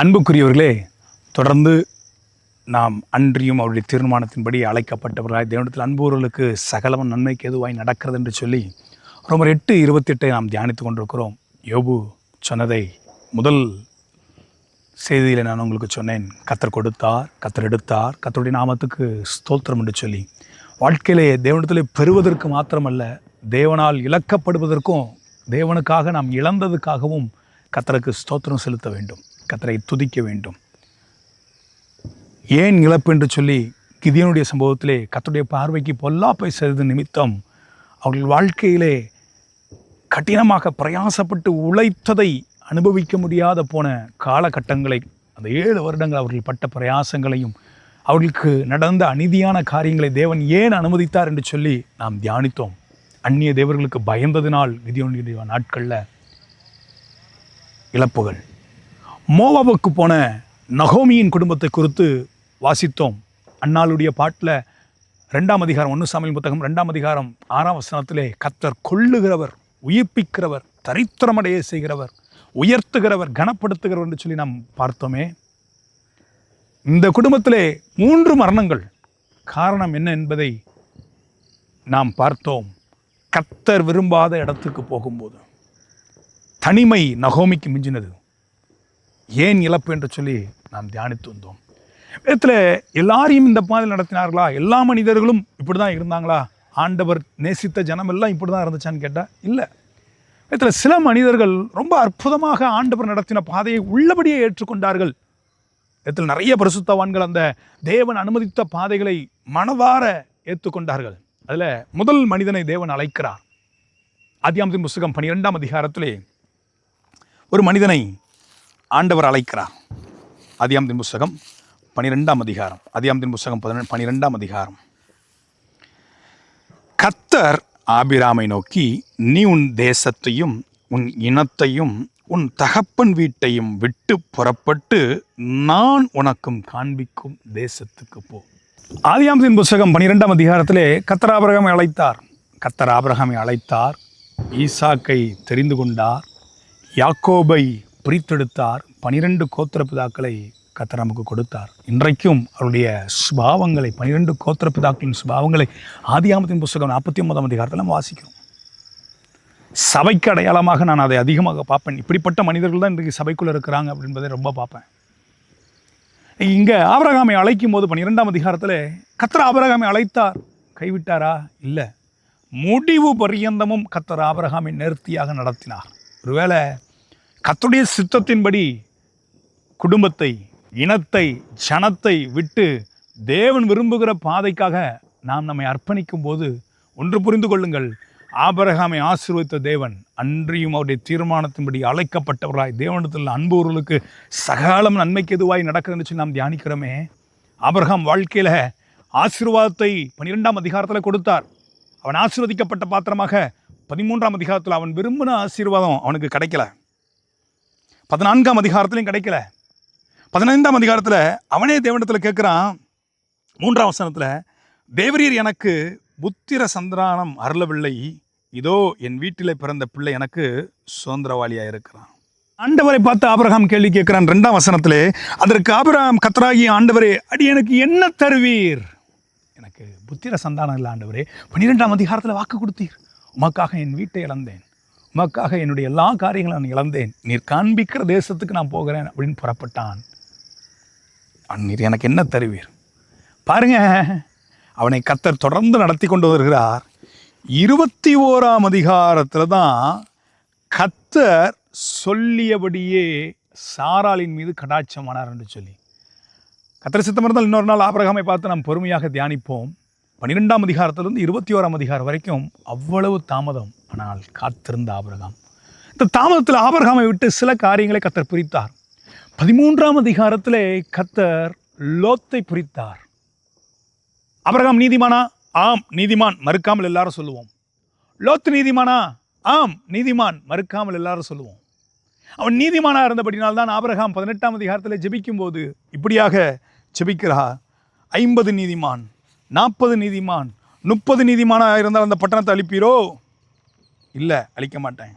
அன்புக்குரியவர்களே தொடர்ந்து நாம் அன்றியும் அவருடைய தீர்மானத்தின்படி அழைக்கப்பட்டவர்களாய் தேவனத்தில் அன்புவர்களுக்கு சகலவன் நன்மைக்கு எதுவாய் நடக்கிறது என்று சொல்லி ரொம்ப எட்டு இருபத்தெட்டை நாம் தியானித்து கொண்டிருக்கிறோம். யோபு சொன்னதை முதல் செய்தியில் நான் உங்களுக்கு சொன்னேன். கத்தர் கொடுத்தார் கத்தர் எடுத்தார் கத்தருடைய நாமத்துக்கு ஸ்தோத்திரம் என்று சொல்லி. வாழ்க்கையிலே தேவனத்திலே பெறுவதற்கு மாத்திரமல்ல தேவனால் இழக்கப்படுவதற்கும் தேவனுக்காக நாம் இழந்ததுக்காகவும் கத்தருக்கு ஸ்தோத்திரம் செலுத்த வேண்டும். கத்தரை துதிக்க வேண்டும். ஏன் இழப்பு என்று சொல்லி கிதியனுடைய சம்பவத்திலே கத்தருடைய பார்வைக்கு பொல்லாப்பை செய்தது நிமித்தம் அவர்கள் வாழ்க்கையிலே கடினமாக பிரயாசப்பட்டு உழைத்ததை அனுபவிக்க முடியாத போன காலகட்டங்களை அந்த ஏழு வருடங்கள் அவர்கள் பட்ட பிரயாசங்களையும் அவர்களுக்கு நடந்த அநீதியான காரியங்களை தேவன் ஏன் அனுமதித்தார் என்று சொல்லி நாம் தியானித்தோம். அந்நிய தேவர்களுக்கு பயந்ததினால் விதியோனுடைய நாட்களில் இழப்புகள். மோவாவுக்கு போன நகோமியின் குடும்பத்தை குறித்து வாசித்தோம். அன்னாளுடைய பாட்டில் ரெண்டாம் அதிகாரம் ஒன்று சாமியின் புத்தகம் ரெண்டாம் அதிகாரம் ஆறாம் வசனத்திலே கத்தர் கொள்ளுகிறவர் உயிர்ப்பிக்கிறவர் தரித்திரமடைய செய்கிறவர் உயர்த்துகிறவர் கனப்படுத்துகிறவர் என்று சொல்லி நாம் பார்த்தோமே. இந்த குடும்பத்திலே மூன்று மரணங்கள் காரணம் என்ன என்பதை நாம் பார்த்தோம். கத்தர் விரும்பாத இடத்துக்கு போகும்போது தனிமை நகோமிக்கு மிஞ்சினது. ஏன் இழப்பு என்று சொல்லி நாம் தியானித்து வந்தோம். வேதத்தில் எல்லாரையும் இந்த பாதையில் நடத்தினார்களா? எல்லா மனிதர்களும் இப்படி தான் இருந்தாங்களா? ஆண்டவர் நேசித்த ஜனம் எல்லாம் இப்படி தான் இருந்துச்சான்னு கேட்டால் இல்லை. வேதத்தில் சில மனிதர்கள் ரொம்ப அற்புதமாக ஆண்டவர் நடத்தின பாதையை உள்ளபடியே ஏற்றுக்கொண்டார்கள். வேதத்தில் நிறைய பரிசுத்தவான்கள் அந்த தேவன் அனுமதித்த பாதைகளை மனதார ஏற்றுக்கொண்டார்கள். அதில் முதல் மனிதனை தேவன் அழைக்கிறார். ஆதியாமத்தின் புஸ்தகம் பனிரெண்டாம் அதிகாரத்திலே ஒரு மனிதனை ஆண்டவர் அழைக்கிறார். அதியாமத்தின் புஸ்தகம் பனிரெண்டாம் அதிகாரம். அதியாமத்தின் புஸ்தகம் பதினெண்டு பனிரெண்டாம் அதிகாரம். கத்தர் ஆபிராமை நோக்கி நீ உன் தேசத்தையும் உன் இனத்தையும் உன் தகப்பன் வீட்டையும் விட்டு புறப்பட்டு நான் உனக்கும் காண்பிக்கும் தேசத்துக்கு போ. ஆதியாமத்தின் புஸ்தகம் பனிரெண்டாம் அதிகாரத்திலே கத்தர் ஆபிரகாமை அழைத்தார். கத்தர் ஆபிரகாமை அழைத்தார். ஈசாக்கை தெரிந்து கொண்டார். யாக்கோபை பிரித்தெடுத்தார். பனிரெண்டு கோத்திர பிதாக்களை கத்தர் நமக்கு கொடுத்தார். இன்றைக்கும் அவருடைய சுபாவங்களை பனிரெண்டு கோத்திர பிதாக்களின் சுபாவங்களை ஆதியாமத்தின் புஸ்தகம் நாற்பத்தி ஒன்பதாம் அதிகாரத்தில் நம்ம வாசிக்கிறோம். சபைக்கு அடையாளமாக நான் அதை அதிகமாக பார்ப்பேன். இப்படிப்பட்ட மனிதர்கள் தான் இன்றைக்கு சபைக்குள்ளே இருக்கிறாங்க அப்படின்றதை ரொம்ப பார்ப்பேன். இங்கே ஆபரகாமை அழைக்கும் போது பன்னிரெண்டாம் அதிகாரத்தில் கத்தர் ஆபரகாமை அழைத்தார். கைவிட்டாரா? இல்லை. முடிவு பரியந்தமும் கத்தர் ஆபரகாமை நேர்த்தியாக நடத்தினார். ஒருவேளை கத்துடைய சித்தத்தின்படி குடும்பத்தை இனத்தை ஜனத்தை விட்டு தேவன் விரும்புகிற பாதைக்காக நாம் நம்மை அர்ப்பணிக்கும் போது ஒன்று புரிந்து கொள்ளுங்கள். ஆபரகாமை ஆசீர்வதித்த தேவன் அன்றியும் அவருடைய தீர்மானத்தின்படி அழைக்கப்பட்டவராய் தேவனத்தில் அன்புவர்களுக்கு சகாலம் நன்மைக்கு எதுவாய் நடக்குதுன்னு சொல்லி நாம் தியானிக்கிறோமே. ஆபரகாம் வாழ்க்கையில் ஆசீர்வாதத்தை பன்னிரெண்டாம் அதிகாரத்தில் கொடுத்தார். அவன் ஆசீர்வதிக்கப்பட்ட பாத்திரமாக பதிமூன்றாம் அதிகாரத்தில் அவன் விரும்பின ஆசீர்வாதம் அவனுக்கு கிடைக்கல. பதினான்காம் அதிகாரத்துலையும் கிடைக்கல. பதினைந்தாம் அதிகாரத்தில் அவனே தேவனிடத்தில் கேட்குறான். மூன்றாம் வசனத்தில் தேவரீர் எனக்கு புத்திர சந்திரானம் அருளவில்லை. இதோ என் வீட்டில் பிறந்த பிள்ளை எனக்கு சுதந்திரவாளியாக இருக்கிறான் ஆண்டவரை பார்த்து ஆபிரகாம் கேள்வி கேட்கிறான். ரெண்டாம் வசனத்திலே அதற்கு ஆபிரகாம் கத்தராகி ஆண்டவரே அடி எனக்கு என்ன தருவீர்? எனக்கு புத்திர சந்தானம் இல்லை ஆண்டவரே பன்னிரெண்டாம் அதிகாரத்தில் வாக்கு கொடுத்தீர். உமக்காக என் வீட்டை இழந்தேன். உமக்காக என்னுடைய எல்லா காரியங்களும் நான் இழந்தேன். நீர் காண்பிக்கிற தேசத்துக்கு நான் போகிறேன் அப்படின்னு புறப்பட்டான். அந்நீர் நீர் எனக்கு என்ன தருவீர்? பாருங்க அவனை கத்தர் தொடர்ந்து நடத்தி கொண்டு வருகிறார். இருபத்தி ஓராம் அதிகாரத்தில் தான் கத்தர் சொல்லியபடியே சாராளின் மீது கடாட்சமானார் என்று சொல்லி. கத்தர் சித்தம் இருந்தால் இன்னொரு நாள் ஆபரகாமை பார்த்து நாம் பொறுமையாக தியானிப்போம். பன்னிரெண்டாம் அதிகாரத்திலிருந்து இருபத்தி ஓராம் அதிகாரம் வரைக்கும் அவ்வளவு தாமதம். ஆனால் காத்திருந்த ஆபரகாம். இந்த தாமதத்தில் ஆபரகாமை விட்டு சில காரியங்களை கத்தர் பிரித்தார். பதிமூன்றாம் அதிகாரத்தில் கத்தர் லோத்தை பிரித்தார். அபரகாம் நீதிமானா? ஆம் நீதிமான் மறுக்காமல் எல்லாரும் சொல்லுவோம். லோத்து நீதிமானா? ஆம் நீதிமான் மறுக்காமல் எல்லாரும் சொல்லுவோம். அவன் நீதிமானா இருந்தபடினால்தான் ஆபரகாம் பதினெட்டாம் அதிகாரத்தில் ஜெபிக்கும்போது இப்படியாக ஜெபிக்கிறார். ஐம்பது நீதிமான் நாற்பது நீதிமான் முப்பது நீதிமானா இருந்தால் அந்த பட்டணத்தை அழிப்பீரோ? இல்லை அழிக்க மாட்டேன்.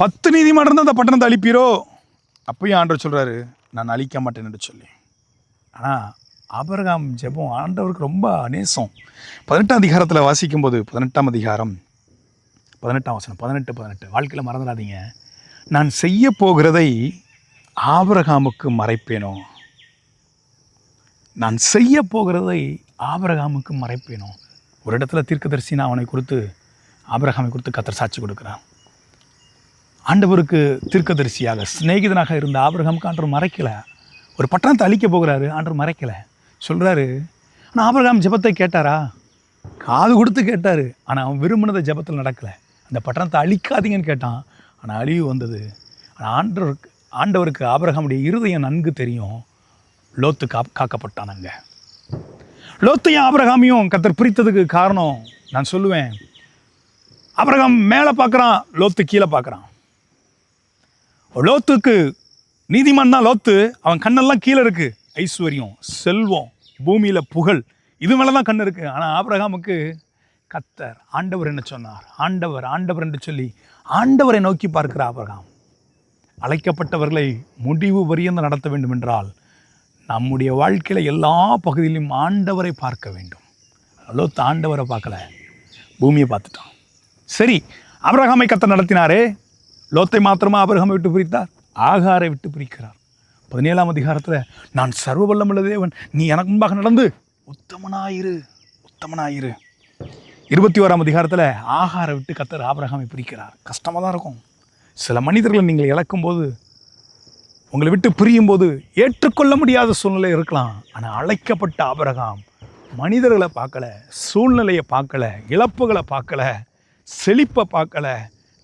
பத்து நீதிமன்றம் இருந்தால் அந்த பட்டணத்தை அழிப்பீரோ? அப்பயும் ஆண்டவர் சொல்கிறாரு நான் அழிக்க மாட்டேன் என்று சொல்லி. ஆனால் ஆபரகாம் ஜெபம் ஆண்டவருக்கு ரொம்ப நேசம். பதினெட்டாம் அதிகாரத்தில் வாசிக்கும்போது பதினெட்டாம் அதிகாரம் பதினெட்டாம் வசனம் பதினெட்டு பதினெட்டு. வாழ்க்கையில் மறந்துடாதீங்க. நான் செய்ய போகிறதை ஆபரகாமுக்கு மறைப்பேனோ? நான் செய்ய போகிறதை ஆபரகாமுக்கு மறைப்பேனோ? ஒரு இடத்துல தீர்க்கதரிசினா அவனை குறித்து ஆபிரகாமை குறித்து கத்தர் சாட்சி கொடுக்குறான் ஆண்டவருக்கு தீர்க்கதரிசியாக சிநேகிதனாக இருந்த ஆபிரகாமுக்கு ஆண்டவர் மறைக்கலை. ஒரு பட்டணத்தை அழிக்க போகிறாரு ஆண்டவர் மறைக்கலை. சொல்கிறாரு ஆனால் ஆபிரகாம் ஜெபத்தை கேட்டாரா? காது கொடுத்து கேட்டார். ஆனால் அவன் விரும்பினதை ஜெபத்தில் நடக்கலை. அந்த பட்டணத்தை அழிக்காதீங்கன்னு கேட்டான். ஆனால் அழிவு வந்தது. ஆனால் ஆண்டவருக்கு ஆண்டவருக்கு ஆபிரகாமுடைய இருதயம் நன்கு தெரியும். லோத்து கா காக்கப்பட்டான் அங்கே. லோத்தையும் ஆபரகாமையும் கத்தர் பிரித்ததுக்கு காரணம் நான் சொல்லுவேன். ஆபரகாம் மேலே பார்க்குறான் லோத்து கீழே பார்க்குறான். லோத்துக்கு நீதிமான் தான் லோத்து. அவன் கண்ணெல்லாம் கீழே இருக்கு. ஐஸ்வர்யம் செல்வம் பூமியில் புகழ். இது மேலே தான் கண் இருக்கு. ஆனால் ஆபிரகாமுக்கு கத்தர் ஆண்டவர் என்ன சொன்னார்? ஆண்டவர் ஆண்டவர் என்று சொல்லி ஆண்டவரை நோக்கி பார்க்கிற ஆபிரகாம். அழைக்கப்பட்டவர்களை முடிவு வரியந்து நடத்த வேண்டும் என்றால் நம்முடைய வாழ்க்கையில் எல்லா பகுதியிலும் ஆண்டவரை பார்க்க வேண்டும். அவ்வளோ தாண்டவரை பார்க்கல. பூமியை பார்த்துட்டோம் சரி அபிரகாமை கத்தை நடத்தினாரே. லோத்தை மாத்திரமா அபிரகாமை விட்டு பிரித்தார்? ஆகாரை விட்டு பிரிக்கிறார். பதினேழாம் அதிகாரத்தில் நான் சர்வ வல்லமுள்ள தேவன் நீ எனக்கு முன்பாக நடந்து. உத்தமனாயிரு உத்தமனாயிரு. இருபத்தி ஓராம் அதிகாரத்தில் ஆகாரை விட்டு கத்தர் ஆபிரகாமை பிரிக்கிறார். கஷ்டமாக தான் இருக்கும். சில மனிதர்களை நீங்கள் இழக்கும்போது உங்களை விட்டு பிரியும் போது ஏற்றுக்கொள்ள முடியாத சூழ்நிலை இருக்கலாம். ஆனால் அழைக்கப்பட்ட ஆபிரகாம் மனிதர்களை பார்க்கல சூழ்நிலையை பார்க்கல இழப்புகளை பார்க்கல செழிப்பை பார்க்கல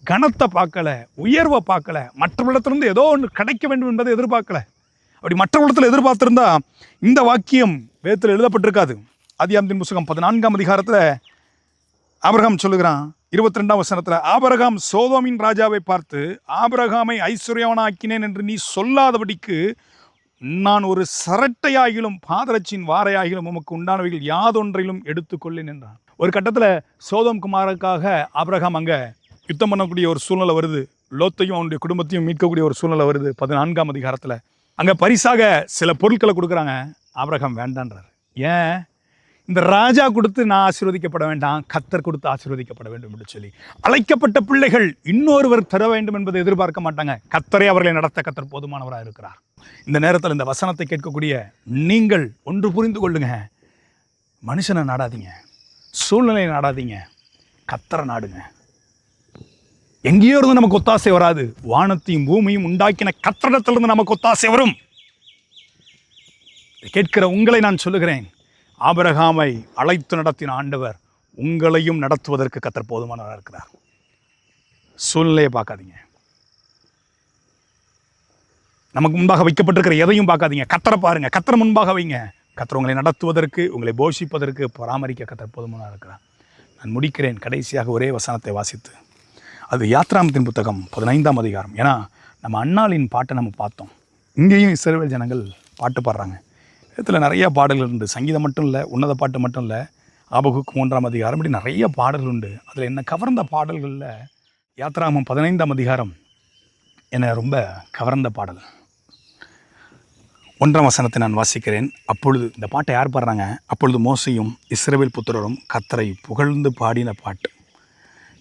கனத்தை பார்க்கல உயர்வை பார்க்கல. மற்றவர்களிடத்திலிருந்து ஏதோ ஒன்று கிடைக்க வேண்டும் என்பதை எதிர்பார்க்கல. அப்படி மற்றவர்களிடத்தில் எதிர்பார்த்துருந்தா இந்த வாக்கியம் வேதத்தில் எழுதப்பட்டிருக்காது. அதியாம்தின் புஸ்தகம் பதினான்காம் அதிகாரத்தில் ஆபிரகாம் சொல்லுகிறான் இருபத்தி ரெண்டாம் வசனத்தில் ஆபரகாம் சோதோமின் ராஜாவை பார்த்து ஆபரகாமை ஐஸ்வர்யவனாக்கினேன் என்று நீ சொல்லாதபடிக்கு நான் ஒரு சரட்டையாகிலும் பாதரட்சியின் வாரையாகிலும் உமக்கு உண்டானவைகள் யாதொன்றிலும் எடுத்துக்கொள்ளேன் என்றான். ஒரு கட்டத்தில் சோதம் குமாருக்காக ஆபரகாம் அங்கே யுத்தம் பண்ணக்கூடிய ஒரு சூழ்நிலை வருது. லோத்தையும் அவனுடைய குடும்பத்தையும் மீட்கக்கூடிய ஒரு சூழ்நிலை வருது பதினான்காம் அதிகாரத்தில். அங்கே பரிசாக சில பொருட்களை கொடுக்குறாங்க. ஆபரகாம் வேண்டான்றார். ஏன்? இந்த ராஜா கொடுத்து நான் ஆசீர்வதிக்கப்பட வேண்டாம் கத்தர் கொடுத்து ஆசீர்வதிக்கப்பட வேண்டும் என்று சொல்லி. அழைக்கப்பட்ட பிள்ளைகள் இன்னொருவர் தர வேண்டும் என்பதை எதிர்பார்க்க மாட்டாங்க. கத்தரை அவர்களை நடத்த கத்தர் போதுமானவராக இருக்கிறார். இந்த நேரத்தில் இந்த வசனத்தை கேட்கக்கூடிய நீங்கள் ஒன்று புரிந்து கொள்ளுங்க. மனுஷனை நாடாதீங்க. சூழ்நிலையை நாடாதீங்க. கத்தரை நாடுங்க. எங்கேயோ இருந்து நமக்கு ஒத்தாசை வராது. வானத்தையும் பூமியும் உண்டாக்கின கத்திரத்திலிருந்து நமக்கு ஒத்தாசை வரும். கேட்கிற உங்களை நான் சொல்லுகிறேன். ஆபரகாமை அழைத்து நடத்தின ஆண்டவர் உங்களையும் நடத்துவதற்கு கத்தர் போதுமானவராக இருக்கிறார். சூழ்நிலையை பார்க்காதீங்க. நமக்கு முன்பாக வைக்கப்பட்டிருக்கிற எதையும் பார்க்காதீங்க. கத்தரை பாருங்க. கத்தரை முன்பாக வைங்க. கத்தர் உங்களை நடத்துவதற்கு உங்களை போஷிப்பதற்கு பராமரிக்க கத்தர் போதுமானவராக இருக்கிறார். நான் முடிக்கிறேன். கடைசியாக ஒரே வசனத்தை வாசித்து. அது யாத்ராமத்தின் புத்தகம் பதினைந்தாம் அதிகாரம். ஏன்னா நம்ம அண்ணாளின் பாட்டை நம்ம பார்த்தோம். இங்கேயும் இஸ்ரேல் ஜனங்கள் பாட்டு பாடுறாங்க. இதில் நிறைய பாடல்கள் உண்டு. சங்கீதம் மட்டும் இல்லை உன்னத பாட்டு மட்டும் இல்லை ஆபகுக்கு மூன்றாம் அதிகாரம் இப்படி நிறைய பாடல்கள் உண்டு. அதில் என்ன கவர்ந்த பாடல்களில் யாத்ராமம் பதினைந்தாம் அதிகாரம் என்னை ரொம்ப கவர்ந்த பாடல். ஒன்றாம் வசனத்தை நான் வாசிக்கிறேன். அப்பொழுது இந்த பாட்டை யார் பாடுறாங்க? அப்பொழுது மோசையும் இஸ்ரேவேல் புத்திரரும் கத்தரை புகழ்ந்து பாடின பாட்டு.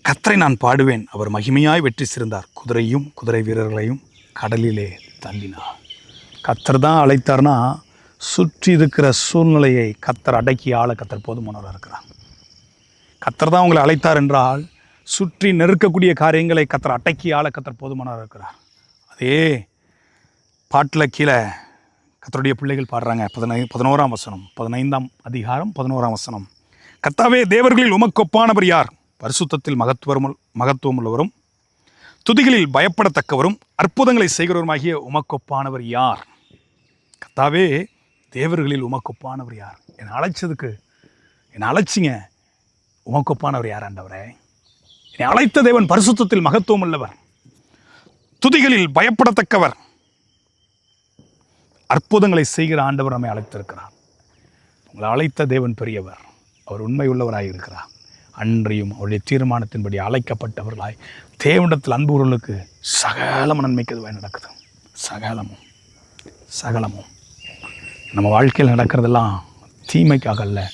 கத்தரை நான் பாடுவேன் அவர் மகிமையாய் வெற்றி சிறந்தார். குதிரையும் குதிரை வீரர்களையும் கடலிலே தள்ளினார். கத்தர் தான் அழைத்தார்னா சுற்றி இருக்கிற சூழ்நிலையை கத்தர் அடக்கி ஆள கத்தர் போதுமானவராக இருக்கிறார். கத்தர் தான் உங்களை அழைத்தார் என்றால் சுற்றி நெருக்கக்கூடிய காரியங்களை கத்தர் அடக்கி ஆள கத்தர் போதுமானவராக இருக்கிறார். அதே பாட்டில் கீழே கத்தருடைய பிள்ளைகள் பாடுறாங்க. பதினை பதினோராம் வசனம் பதினைந்தாம் அதிகாரம் பதினோராம் வசனம். கத்தாவே தேவர்களில் உமக்கொப்பானவர் யார்? பரிசுத்தத்தில் மகத்துவரும் மகத்துவம் உள்ளவரும் துதிகளில் பயப்படத்தக்கவரும் அற்புதங்களை செய்கிறவருமாகிய உமக்கொப்பானவர் யார்? கத்தாவே தேவர்களில் உமக்கொப்பானவர் யார்? என்னை அழைச்சதுக்கு என்னை அழைச்சிங்க. உமக்கொப்பானவர் யார் ஆண்டவரே? என்னை அழைத்த தேவன் பரிசுத்தத்தில் மகத்துவம் உள்ளவர் துதிகளில் பயப்படத்தக்கவர். அற்புதங்களை செய்கிற ஆண்டவர் நம்மை அழைத்திருக்கிறார். உங்களை அழைத்த தேவன் பெரியவர். அவர் உண்மை உள்ளவராக இருக்கிறார். அன்றையும் அவருடைய தீர்மானத்தின்படி அழைக்கப்பட்டவர்களாய் தேவனிடத்தில் அன்புகளுக்கு சகலம் நன்மைக்கு அதுவாய் நடக்குது. சகலமும். சகலமும். நம்ம வாழ்க்கையில் நடக்கிறதெல்லாம் தீமைக்காக அல்ல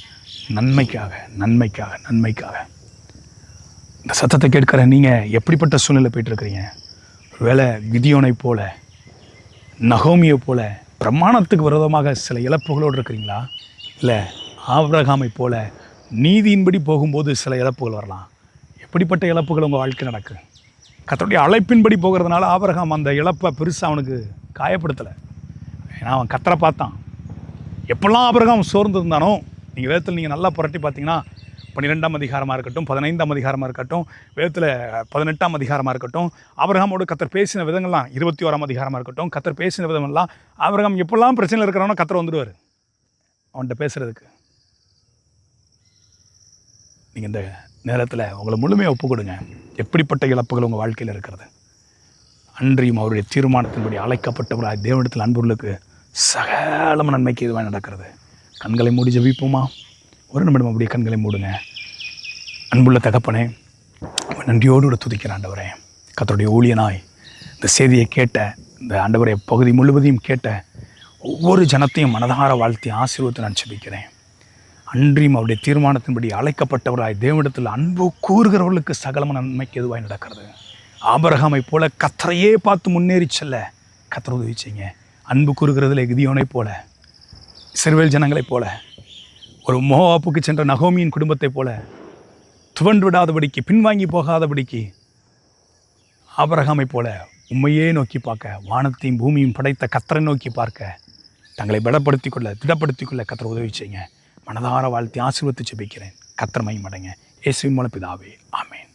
நன்மைக்காக நன்மைக்காக நன்மைக்காக. இந்த சத்தத்தை கேட்கிற நீங்கள் எப்படிப்பட்ட சூழ்நிலை போயிட்டுருக்கிறீங்க? இருக்கிறீங்க ஒருவேளை கிதியோனை போல நகோமியை போல பிரமாணத்துக்கு விரோதமாக சில இழப்புகளோடு இருக்கிறீங்களா? இல்லை ஆவரகாமை போல நீதியின்படி போகும்போது சில இழப்புகள் வரலாம். எப்படிப்பட்ட இழப்புகள் உங்கள் வாழ்க்கை நடக்கு? கத்தருடைய அழைப்பின்படி போகிறதுனால ஆபிரகாம் அந்த இழப்பை பெருசாக அவனுக்கு காயப்படுத்தலை. ஏன்னா அவன் கத்தரை பார்த்தான். எப்பெல்லாம் அபிரகாம் சோர்ந்து இருந்தானோ நீங்கள் வேதத்தில் நீங்கள் நல்லா புரட்டி பார்த்தீங்கன்னா பன்னிரெண்டாம் அதிகாரமாக இருக்கட்டும் பதினைந்தாம் அதிகாரமாக இருக்கட்டும் வேதத்தில் பதினெட்டாம் அதிகாரமாக இருக்கட்டும் ஆபிரகாமோடு கத்தர் பேசின விதங்கள்லாம் இருபத்தி ஓராம் அதிகாரமாக இருக்கட்டும் கத்தர் பேசின விதமெல்லாம் ஆபிரகாம் எப்பெல்லாம் பிரச்சனை இருக்கிறவனோ கத்தர் வந்துடுவார். அவன்கிட்ட பேசுகிறதுக்கு நீங்கள் இந்த நேரத்தில் உங்களை முழுமையாக ஒப்பு கொடுங்க. எப்படிப்பட்ட இழப்புகள் உங்கள் வாழ்க்கையில் இருக்கிறது? அன்றியும் அவருடைய தீர்மானத்தின்படி அழைக்கப்பட்டவராய் தேவனிடத்தில் அன்புகளுக்கு சகலம நன்மைக்கு இதுவாக நடக்கிறது. கண்களை மூடி ஜபிப்போமா? ஒரு நிமிடம் அப்படியே கண்களை மூடுங்க. அன்புள்ள தகப்பனே நன்றியோடு கூட துதிக்கிற ஆண்டவரே. கத்தருடைய ஊழியனாய் இந்த செய்தியை கேட்ட இந்த ஆண்டவரை பகுதி முழுவதையும் கேட்ட ஒவ்வொரு ஜனத்தையும் மனதார வாழ்த்தி ஆசீர்வத்தை நான் ஜெபிக்கிறேன். அன்றியும் அவருடைய தீர்மானத்தின்படி அழைக்கப்பட்டவராய் தேவனிடத்தில் அன்பு கூறுகிறவர்களுக்கு சகலம நன்மைக்கு எதுவாய் நடக்கிறது. ஆபரகமை போல கத்தரையே பார்த்து முன்னேறி செல்ல கத்தர் உதவி செய்யுங்க. அன்பு கூறுகிறதுல கிதியோனைப் போல சிறுவேல் ஜனங்களைப் போல ஒரு மோவாப்புக்கு சென்ற நகோமியின் குடும்பத்தைப் போல துவண்டு விடாதபடிக்கு பின்வாங்கி போகாதபடிக்கு ஆபரகாமைப் போல உண்மையே நோக்கி பார்க்க வானத்தையும் பூமியும் படைத்த கத்தரை நோக்கி பார்க்க தங்களை பலப்படுத்தி கொள்ள திடப்படுத்தி கொள்ள கத்தரை உதவி செய்யுங்க. மனதார வாழ்த்தி ஆசீர்வத்து செபிக்கிறேன் கத்திரமையும் அடைங்க. இயேசுவின் மூலம் பிதாவே. ஆமேன்.